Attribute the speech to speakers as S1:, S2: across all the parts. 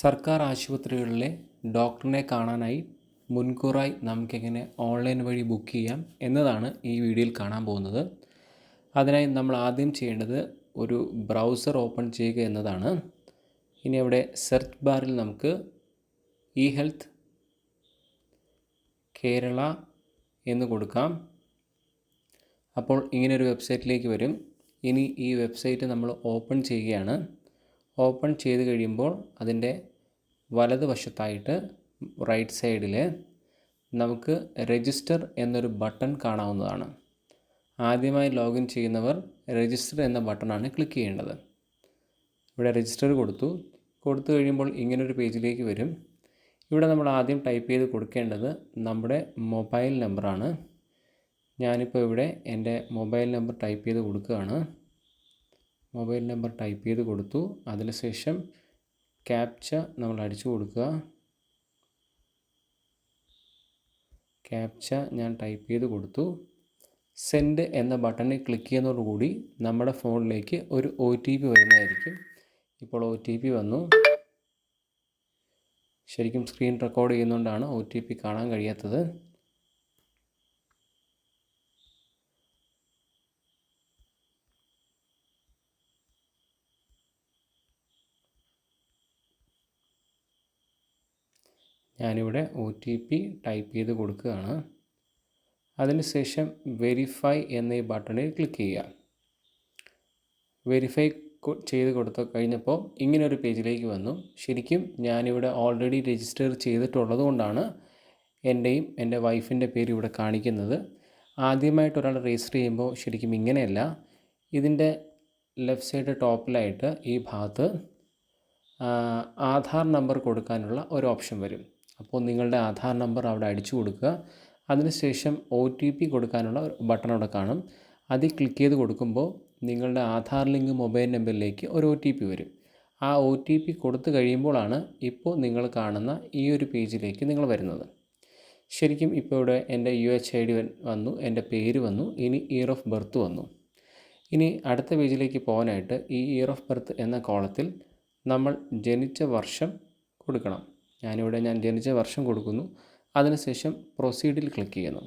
S1: സർക്കാർ ആശുപത്രികളിലെ ഡോക്ടറിനെ കാണാനായി മുൻകൂറായി നമുക്കെങ്ങനെ ഓൺലൈൻ വഴി ബുക്ക് ചെയ്യാം എന്നതാണ് ഈ വീഡിയോയിൽ കാണാൻ പോകുന്നത്. അതിനായി നമ്മൾ ആദ്യം ചെയ്യേണ്ടത് ഒരു ബ്രൗസർ ഓപ്പൺ ചെയ്യുക എന്നതാണ്. ഇനി അവിടെ സെർച്ച് ബാറിൽ നമുക്ക് ഇ ഹെൽത്ത് കേരള എന്ന് കൊടുക്കാം. അപ്പോൾ ഇങ്ങനെ ഒരു വെബ്സൈറ്റിലേക്ക് വരും. ഇനി ഈ വെബ്സൈറ്റ് നമ്മൾ ഓപ്പൺ ചെയ്യുകയാണ്. ഓപ്പൺ ചെയ്ത് കഴിയുമ്പോൾ അതിന്റെ വലതുവശത്തായിട്ട് റൈറ്റ് സൈഡിൽ നമുക്ക് രജിസ്റ്റർ എന്നൊരു ബട്ടൺ കാണാവുന്നതാണ്. ആദ്യമായി ലോഗിൻ ചെയ്യുന്നവർ രജിസ്റ്റർ എന്ന ബട്ടണാണ് ക്ലിക്ക് ചെയ്യേണ്ടത്. ഇവിടെ രജിസ്റ്റർ കൊടുത്തു. കൊടുത്തു കഴിയുമ്പോൾ ഇങ്ങനൊരു പേജിലേക്ക് വരും. ഇവിടെ നമ്മൾ ആദ്യം ടൈപ്പ് ചെയ്ത് കൊടുക്കേണ്ടത് നമ്മുടെ മൊബൈൽ നമ്പറാണ് ഞാനിപ്പോൾ ഇവിടെ എന്റെ മൊബൈൽ നമ്പർ ടൈപ്പ് ചെയ്ത് കൊടുക്കുകയാണ്. മൊബൈൽ നമ്പർ ടൈപ്പ് ചെയ്ത് കൊടുത്തു. അതിനുശേഷം ക്യാപ്ച നമ്മൾ അടിച്ചു കൊടുക്കുക. ക്യാപ്ച ഞാൻ ടൈപ്പ് ചെയ്ത് കൊടുത്തു. സെൻഡ് എന്ന ബട്ടണിൽ ക്ലിക്ക് ചെയ്യുന്നതോടുകൂടി നമ്മുടെ ഫോണിലേക്ക് ഒരു ഒ ടി പി വരുന്നതായിരിക്കും. ഇപ്പോൾ ഒ ടി പി വന്നു. ശരിക്കും സ്ക്രീൻ റെക്കോർഡ് ചെയ്യുന്നതുകൊണ്ടാണ് ഒ ടി പി കാണാൻ കഴിയാത്തത്. ഞാനിവിടെ ഒ ടി പി ടൈപ്പ് ചെയ്ത് കൊടുക്കുകയാണ്. അതിനുശേഷം വെരിഫൈ എന്ന ഈ ബട്ടണിൽ ക്ലിക്ക് ചെയ്യുക. വെരിഫൈ ചെയ്ത് കൊടുത്ത കഴിഞ്ഞപ്പോൾ ഇങ്ങനൊരു പേജിലേക്ക് വന്നു. ശരിക്കും ഞാനിവിടെ ഓൾറെഡി രജിസ്റ്റർ ചെയ്തിട്ടുള്ളത് കൊണ്ടാണ് എന്റെയും എന്റെ വൈഫിന്റെ പേര് ഇവിടെ കാണിക്കുന്നത്. ആദ്യമായിട്ട് ഒരാൾ രജിസ്റ്റർ ചെയ്യുമ്പോൾ ശരിക്കും ഇങ്ങനെയല്ല. ഇതിന്റെ ലെഫ്റ്റ് സൈഡ് ടോപ്പിലായിട്ട് ഈ ഭാഗത്ത് ആധാർ നമ്പർ കൊടുക്കാനുള്ള ഒരു ഓപ്ഷൻ വരും. അപ്പോൾ നിങ്ങളുടെ ആധാർ നമ്പർ അവിടെ അടിച്ചു കൊടുക്കുക. അതിനുശേഷം ഒ ടി പി കൊടുക്കാനുള്ള ബട്ടൺ അവിടെ കാണും. അതിൽ ക്ലിക്ക് ചെയ്ത് കൊടുക്കുമ്പോൾ നിങ്ങളുടെ ആധാർ ലിങ്ക് മൊബൈൽ നമ്പറിലേക്ക് ഒരു ഒ ടി പി വരും. ആ ഒ ടി പി കൊടുത്തു കഴിയുമ്പോഴാണ് ഇപ്പോൾ നിങ്ങൾ കാണുന്ന ഈ ഒരു പേജിലേക്ക് നിങ്ങൾ വരുന്നത്. ശരിക്കും ഇപ്പോൾ ഇവിടെ എന്റെ യു എച്ച് ഐ ഡി വന്നു എന്റെ പേര് വന്നു ഇനി ഇയർ ഓഫ് ബർത്ത് വന്നു. ഇനി അടുത്ത പേജിലേക്ക് പോകാനായിട്ട് ഈ ഇയർ ഓഫ് ബർത്ത് എന്ന കോളത്തിൽ നമ്മൾ ജനിച്ച വർഷം കൊടുക്കണം. ഞാനിവിടെ ഞാൻ ജനിച്ച വർഷം കൊടുക്കുന്നു. അതിനുശേഷം പ്രൊസീഡിൽ ക്ലിക്ക് ചെയ്യുന്നു.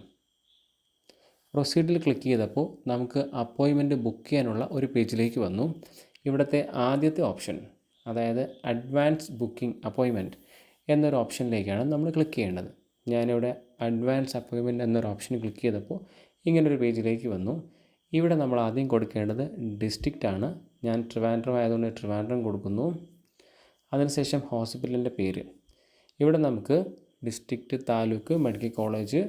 S1: പ്രൊസീഡിൽ ക്ലിക്ക് ചെയ്തപ്പോൾ നമുക്ക് അപ്പോയിൻമെന്റ് ബുക്ക് ചെയ്യാനുള്ള ഒരു പേജിലേക്ക് വന്നു. ഇവിടുത്തെ ആദ്യത്തെ ഓപ്ഷൻ അതായത് അഡ്വാൻസ് ബുക്കിംഗ് അപ്പോയിൻമെന്റ് എന്നൊരു ഓപ്ഷനിലേക്കാണ് നമ്മൾ ക്ലിക്ക് ചെയ്യേണ്ടത്. ഞാനിവിടെ അഡ്വാൻസ് അപ്പോയിൻമെന്റ് എന്നൊരു ഓപ്ഷൻ ക്ലിക്ക് ചെയ്തപ്പോൾ ഇങ്ങനൊരു പേജിലേക്ക് വന്നു. ഇവിടെ നമ്മൾ ആദ്യം കൊടുക്കേണ്ടത് ഡിസ്ട്രിക്റ്റ് ആണ്. ഞാൻ ട്രിവാൻഡ്രം ആയതുകൊണ്ട് ട്രിവാൻഡ്രം കൊടുക്കുന്നു. അതിനുശേഷം ഹോസ്പിറ്റലിന്റെ പേര്. ഇവിടെ നമുക്ക് ഡിസ്ട്രിക്റ്റ് താലൂക്ക് മെഡിക്കൽ കോളേജ്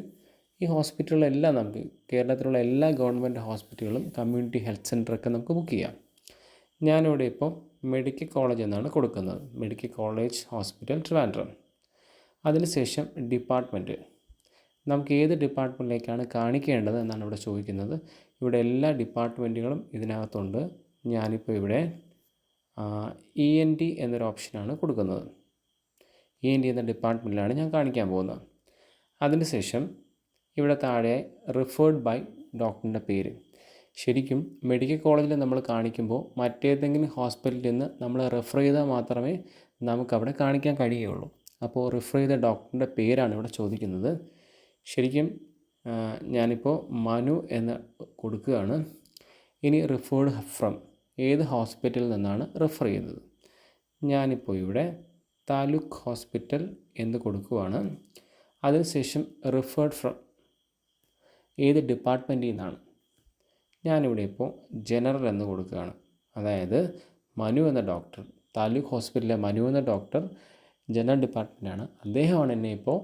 S1: ഈ ഹോസ്പിറ്റലുകളെല്ലാം നമുക്ക് കേരളത്തിലുള്ള എല്ലാ ഗവൺമെന്റ് ഹോസ്പിറ്റലുകളും കമ്മ്യൂണിറ്റി ഹെൽത്ത് സെന്ററൊക്കെ നമുക്ക് ബുക്ക് ചെയ്യാം. ഞാനിവിടെ ഇപ്പോൾ മെഡിക്കൽ കോളേജ് എന്നാണ് കൊടുക്കുന്നത്. മെഡിക്കൽ കോളേജ് ഹോസ്പിറ്റൽ ട്രിവാൻഡ്രം അതിനുശേഷം ഡിപ്പാർട്ട്മെന്റ് നമുക്ക് ഏത് ഡിപ്പാർട്ട്മെന്റിലേക്കാണ് കാണിക്കേണ്ടത് എന്നാണ് ഇവിടെ ചോദിക്കുന്നത്. ഇവിടെ എല്ലാ ഡിപ്പാർട്ട്മെന്റുകളും ഇതിനകത്തുണ്ട്. ഞാനിപ്പോൾ ഇവിടെ ഇ എൻ ടി എന്നൊരു ഓപ്ഷനാണ് കൊടുക്കുന്നത്. ഇ എൻ ഡി എന്ന ഡിപ്പാർട്ട്മെന്റിലാണ് ഞാൻ കാണിക്കാൻ പോകുന്നത്. അതിനുശേഷം ഇവിടെ താഴെ റിഫേർഡ് ബൈ ഡോക്ടറിന്റെ പേര്. ശരിക്കും മെഡിക്കൽ കോളേജിൽ നമ്മൾ കാണിക്കുമ്പോൾ മറ്റേതെങ്കിലും ഹോസ്പിറ്റലിൽ നിന്ന് നമ്മൾ റെഫർ ചെയ്താൽ മാത്രമേ നമുക്കവിടെ കാണിക്കാൻ കഴിയുകയുള്ളൂ. അപ്പോൾ റിഫർ ചെയ്ത ഡോക്ടറിന്റെ പേരാണ് ഇവിടെ ചോദിക്കുന്നത്. ശരിക്കും ഞാനിപ്പോൾ മനു എന്ന് കൊടുക്കുകയാണ്. ഇനി റിഫേർഡ് ഫ്രം ഏത് ഹോസ്പിറ്റലിൽ നിന്നാണ് റെഫർ ചെയ്യുന്നത്? ഞാനിപ്പോൾ ഇവിടെ താലൂക്ക് ഹോസ്പിറ്റൽ എന്ന് കൊടുക്കുവാണ്. അതിനുശേഷം റിഫേർഡ് ഫ്രം ഏത് ഡിപ്പാർട്ട്മെന്റിൽ നിന്നാണ്. ഞാനിവിടെ ഇപ്പോൾ ജനറൽ എന്ന് കൊടുക്കുകയാണ്. അതായത് മനു എന്ന ഡോക്ടർ താലൂക്ക് ഹോസ്പിറ്റലിലെ മനു എന്ന ഡോക്ടർ ജനറൽ ഡിപ്പാർട്ട്മെന്റാണ് അദ്ദേഹമാണ് എന്നെ ഇപ്പോൾ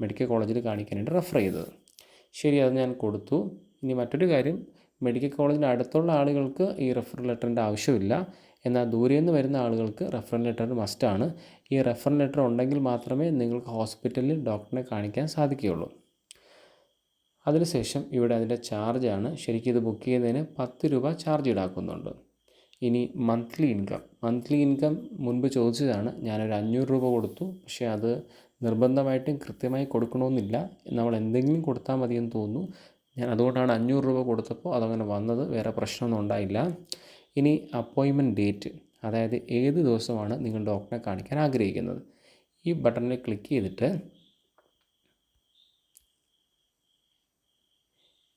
S1: മെഡിക്കൽ കോളേജിൽ കാണിക്കാനായിട്ട് റെഫർ ചെയ്തത്. ശരി അത് ഞാൻ കൊടുത്തു. ഇനി മറ്റൊരു കാര്യം മെഡിക്കൽ കോളേജിന്റെ അടുത്തുള്ള ആളുകൾക്ക് ഈ റെഫർ ലെറ്ററിന്റെ ആവശ്യമില്ല. എന്നാൽ ദൂരെ നിന്ന് വരുന്ന ആളുകൾക്ക് റെഫറൽ ലെറ്റർ മസ്റ്റാണ് ഈ റെഫറൽ ലെറ്റർ ഉണ്ടെങ്കിൽ മാത്രമേ നിങ്ങൾക്ക് ഹോസ്പിറ്റലിൽ ഡോക്ടറിനെ കാണിക്കാൻ സാധിക്കുകയുള്ളൂ. അതിനുശേഷം ഇവിടെ അതിന്റെ ചാർജാണ് ശരിക്കും ഇത് ബുക്ക് ചെയ്യുന്നതിന് പത്ത് രൂപ ചാർജ് ഈടാക്കുന്നുണ്ട്. ഇനി മന്ത്ലി ഇൻകം മന്ത്ലി ഇൻകം മുൻപ് ചോദിച്ചതാണ്. ഞാനൊരു അഞ്ഞൂറ് രൂപ കൊടുത്തു. പക്ഷേ അത് നിർബന്ധമായിട്ടും കൃത്യമായി കൊടുക്കണമെന്നില്ല. നമ്മൾ എന്തെങ്കിലും കൊടുത്താൽ മതിയെന്ന് തോന്നുന്നു. ഞാൻ അതുകൊണ്ടാണ് അഞ്ഞൂറ് രൂപ കൊടുത്തപ്പോൾ അതങ്ങനെ വന്നത്. വേറെ പ്രശ്നമൊന്നും ഉണ്ടായില്ല. ഇനി അപ്പോയിൻമെന്റ് ഡേറ്റ് അതായത് ഏത് ദിവസമാണ് നിങ്ങൾ ഡോക്ടറെ കാണിക്കാൻ ആഗ്രഹിക്കുന്നത്? ഈ ബട്ടണിൽ ക്ലിക്ക് ചെയ്തിട്ട്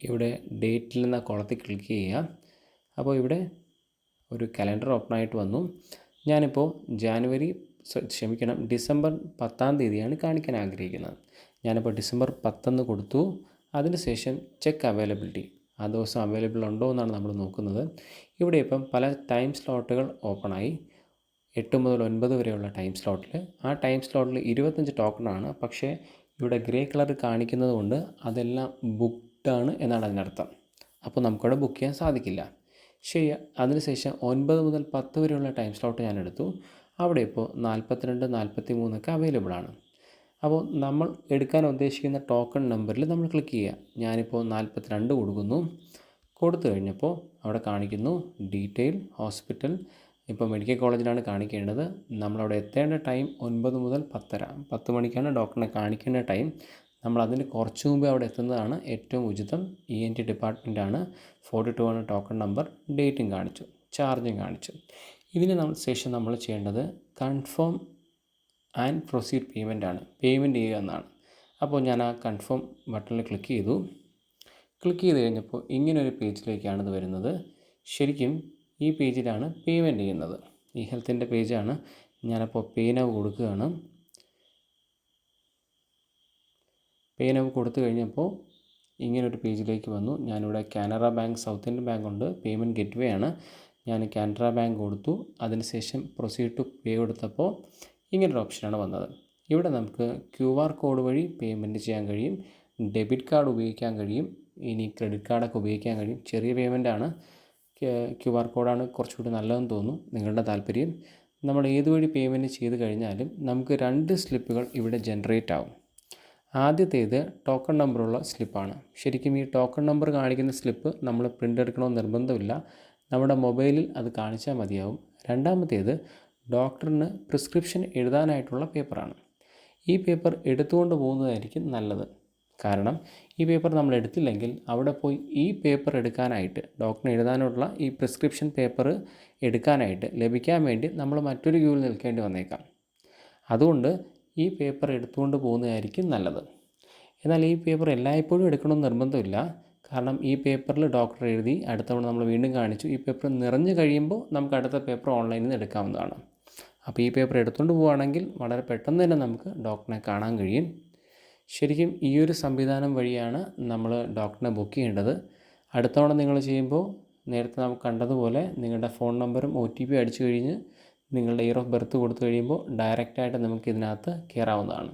S1: ഇവിടെ ഡേറ്റിൽ എന്ന കോളത്തിൽ ക്ലിക്ക് ചെയ്യുക. അപ്പോൾ ഇവിടെ ഒരു കലണ്ടർ ഓപ്പൺ ആയിട്ട് വന്നു. ഞാനിപ്പോൾ ജാനുവരി ക്ഷമിക്കണം ഡിസംബർ പത്താം തീയതിയാണ് കാണിക്കാൻ ആഗ്രഹിക്കുന്നത്. ഞാനിപ്പോൾ ഡിസംബർ പത്തെന്ന് കൊടുത്തു. അതിനുശേഷം ചെക്ക് അവൈലബിലിറ്റി ആ ദിവസം അവൈലബിൾ ഉണ്ടോ എന്നാണ് നമ്മൾ നോക്കുന്നത്. ഇവിടെ ഇപ്പം പല ടൈം സ്ലോട്ടുകൾ ഓപ്പണായി എട്ട് മുതൽ ഒൻപത് വരെയുള്ള ടൈം സ്ലോട്ടിൽ ആ ടൈം സ്ലോട്ടിൽ ഇരുപത്തഞ്ച് ടോക്കണാണ് പക്ഷേ ഇവിടെ ഗ്രേ കളർ കാണിക്കുന്നത് കൊണ്ട് അതെല്ലാം ബുക്ക്ഡ് ആണ് എന്നാണ് അതിനർത്ഥം. അപ്പോൾ നമുക്കവിടെ ബുക്ക് ചെയ്യാൻ സാധിക്കില്ല. ശരി അതിനുശേഷം ഒൻപത് മുതൽ പത്ത് വരെയുള്ള ടൈം സ്ലോട്ട് ഞാൻ എടുത്തു. അവിടെ ഇപ്പോൾ നാൽപ്പത്തിരണ്ട് നാൽപ്പത്തി മൂന്നൊക്കെ അവൈലബിൾ ആണ്. അപ്പോൾ നമ്മൾ എടുക്കാൻ ഉദ്ദേശിക്കുന്ന ടോക്കൺ നമ്പറിൽ നമ്മൾ ക്ലിക്ക് ചെയ്യുക. ഞാനിപ്പോൾ നാൽപ്പത്തിരണ്ട് കൊടുക്കുന്നു. കൊടുത്തു കഴിഞ്ഞപ്പോൾ അവിടെ കാണിക്കുന്നു ഡീറ്റെയിൽ ഹോസ്പിറ്റൽ ഇപ്പോൾ മെഡിക്കൽ കോളേജിലാണ് കാണിക്കേണ്ടത്. നമ്മളവിടെ എത്തേണ്ട ടൈം ഒൻപത് മുതൽ പത്തര. പത്ത് മണിക്കാണ് ഡോക്ടറിനെ കാണിക്കേണ്ട ടൈം നമ്മൾ അതിന് കുറച്ച് മുമ്പേ അവിടെ എത്തുന്നതാണ് ഏറ്റവും ഉചിതം. ഇ എൻ ടി ഡിപ്പാർട്ട്മെന്റാണ് ഫോർട്ടി ടു ആണ് ടോക്കൺ നമ്പർ ഡേറ്റും കാണിച്ചു. ചാർജും കാണിച്ചു. ഇതിന് നമ്മൾ ശേഷം നമ്മൾ ചെയ്യേണ്ടത് കൺഫേം ആൻഡ് പ്രൊസീഡ് പേയ്മെന്റ് ആണ്. പേയ്മെന്റ് ചെയ്യുക എന്നാണ്. അപ്പോൾ ഞാൻ ആ കൺഫേം ബട്ടണിൽ ക്ലിക്ക് ചെയ്തു. ക്ലിക്ക് ചെയ്ത് കഴിഞ്ഞപ്പോൾ ഇങ്ങനൊരു പേജിലേക്കാണ് ഇത് വരുന്നത്. ശരിക്കും ഈ പേജിലാണ് പേയ്മെന്റ് ചെയ്യുന്നത്. ഈ ഹെൽത്തിന്റെ പേജാണ് ഞാനപ്പോൾ പേനവ് കൊടുക്കുകയാണ്. പേനവ് കൊടുത്തു കഴിഞ്ഞപ്പോൾ ഇങ്ങനൊരു പേജിലേക്ക് വന്നു. ഞാനിവിടെ Canara Bank South Indian Bank ഉണ്ട്. പേയ്മെന്റ് ഗേറ്റ്വേ ആണ്. ഞാൻ കാനറ ബാങ്ക് കൊടുത്തു. അതിനുശേഷം പ്രൊസീഡ് ടു പേ കൊടുത്തപ്പോൾ ഇങ്ങനൊരു ഓപ്ഷനാണ് വന്നത്. ഇവിടെ നമുക്ക് ക്യു ആർ കോഡ് വഴി പേയ്മെന്റ് ചെയ്യാൻ കഴിയും ഡെബിറ്റ് കാർഡ് ഉപയോഗിക്കാൻ കഴിയും ഇനി ക്രെഡിറ്റ് കാർഡൊക്കെ ഉപയോഗിക്കാൻ കഴിയും. ചെറിയ പേയ്മെന്റ് ആണ് ക്യു ആർ കോഡാണ് കുറച്ചുകൂടി നല്ലതെന്ന് തോന്നുന്നു നിങ്ങളുടെ താല്പര്യം. നമ്മൾ ഏത് വഴി പേയ്മെന്റ് ചെയ്ത് കഴിഞ്ഞാലും നമുക്ക് രണ്ട് സ്ലിപ്പുകൾ ഇവിടെ ജനറേറ്റ് ആവും. ആദ്യത്തേത് ടോക്കൺ നമ്പറുള്ള സ്ലിപ്പാണ്. ശരിക്കും ഈ ടോക്കൺ നമ്പർ കാണിക്കുന്ന സ്ലിപ്പ് നമ്മൾ പ്രിന്റ് എടുക്കണമെന്ന് നിർബന്ധമില്ല. നമ്മുടെ മൊബൈലിൽ അത് കാണിച്ചാൽ മതിയാവും. രണ്ടാമത്തേത് ഡോക്ടറിന് പ്രിസ്ക്രിപ്ഷൻ എഴുതാനായിട്ടുള്ള പേപ്പറാണ്. ഈ പേപ്പർ എടുത്തുകൊണ്ട് പോകുന്നതായിരിക്കും നല്ലത്. കാരണം ഈ പേപ്പർ നമ്മൾ എടുത്തില്ലെങ്കിൽ അവിടെ പോയി ഈ പേപ്പർ എടുക്കാനായിട്ട് ഡോക്ടറിന് എഴുതാനുള്ള ഈ പ്രിസ്ക്രിപ്ഷൻ പേപ്പർ എടുക്കാനായിട്ട് ലഭിക്കാൻ വേണ്ടി നമ്മൾ മറ്റൊരു ക്യൂവിൽ നിൽക്കേണ്ടി വന്നേക്കാം. അതുകൊണ്ട് ഈ പേപ്പർ എടുത്തുകൊണ്ട് പോകുന്നതായിരിക്കും നല്ലത്. എന്നാൽ ഈ പേപ്പർ എല്ലായ്പ്പോഴും എടുക്കണമെന്ന് നിർബന്ധമില്ല. കാരണം ഈ പേപ്പറിൽ ഡോക്ടർ എഴുതി അടുത്തവണ നമ്മൾ വീണ്ടും കാണിച്ചു. ഈ പേപ്പർ നിറഞ്ഞു കഴിയുമ്പോൾ നമുക്ക് അടുത്ത പേപ്പർ ഓൺലൈനിൽ നിന്ന് എടുക്കാവുന്നതാണ്. അപ്പോൾ ഈ പേപ്പർ എടുത്തുകൊണ്ട് പോവുകയാണെങ്കിൽ വളരെ പെട്ടെന്ന് തന്നെ നമുക്ക് ഡോക്ടറിനെ കാണാൻ കഴിയും. ശരിക്കും ഈ ഒരു സംവിധാനം വഴിയാണ് നമ്മൾ ഡോക്ടറിനെ ബുക്ക് ചെയ്യേണ്ടത്. അടുത്ത തവണ നിങ്ങൾ ചെയ്യുമ്പോൾ നേരത്തെ നമുക്ക് കണ്ടതുപോലെ നിങ്ങളുടെ ഫോൺ നമ്പറും ഒ ടി പി അടിച്ചു കഴിഞ്ഞ് നിങ്ങളുടെ ഇയർ ഓഫ് ബർത്ത് കൊടുത്തു കഴിയുമ്പോൾ ഡയറക്റ്റായിട്ട് നമുക്ക് ഇതിനകത്ത് കയറാവുന്നതാണ്.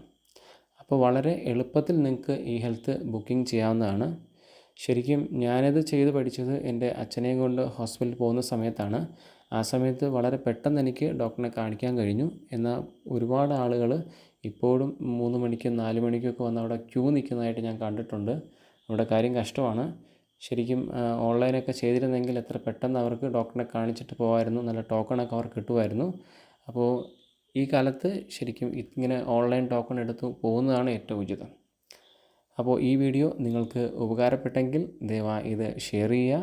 S1: അപ്പോൾ വളരെ എളുപ്പത്തിൽ നിങ്ങൾക്ക് ഈ ഹെൽത്ത് ബുക്കിംഗ് ചെയ്യാവുന്നതാണ്. ശരിക്കും ഞാനിത് ചെയ്ത് പഠിച്ചത് എന്റെ അച്ഛനെയും കൊണ്ട് ഹോസ്പിറ്റലിൽ പോകുന്ന സമയത്താണ്. ആ സമയത്ത് വളരെ പെട്ടെന്ന് എനിക്ക് ഡോക്ടറിനെ കാണിക്കാൻ കഴിഞ്ഞു. എന്നാൽ ഒരുപാട് ആളുകൾ ഇപ്പോഴും മൂന്ന് മണിക്കും നാല് മണിക്കൊക്കെ വന്ന് അവിടെ ക്യൂ നിൽക്കുന്നതായിട്ട് ഞാൻ കണ്ടിട്ടുണ്ട്. അവിടെ കാര്യം കഷ്ടമാണ്. ശരിക്കും ഓൺലൈനൊക്കെ ചെയ്തിരുന്നെങ്കിൽ എത്ര പെട്ടെന്ന് അവർക്ക് ഡോക്ടറിനെ കാണിച്ചിട്ട് പോകാമായിരുന്നു നല്ല ടോക്കണൊക്കെ അവർക്ക് കിട്ടുമായിരുന്നു. അപ്പോൾ ഈ കാലത്ത് ശരിക്കും ഇങ്ങനെ ഓൺലൈൻ ടോക്കൺ എടുത്ത് പോകുന്നതാണ് ഏറ്റവും ഉചിതം. അപ്പോൾ ഈ വീഡിയോ നിങ്ങൾക്ക് ഉപകാരപ്പെട്ടെങ്കിൽ ദയവായി ഇത് ഷെയർ ചെയ്യുക.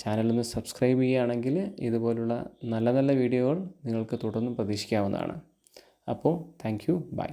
S1: ചാനലൊന്ന് സബ്സ്ക്രൈബ് ചെയ്യുകയാണെങ്കിൽ ഇതുപോലുള്ള നല്ല നല്ല വീഡിയോകൾ നിങ്ങൾക്ക് തുടർന്നും പ്രതീക്ഷിക്കാവുന്നതാണ്. അപ്പോൾ താങ്ക് യു ബൈ.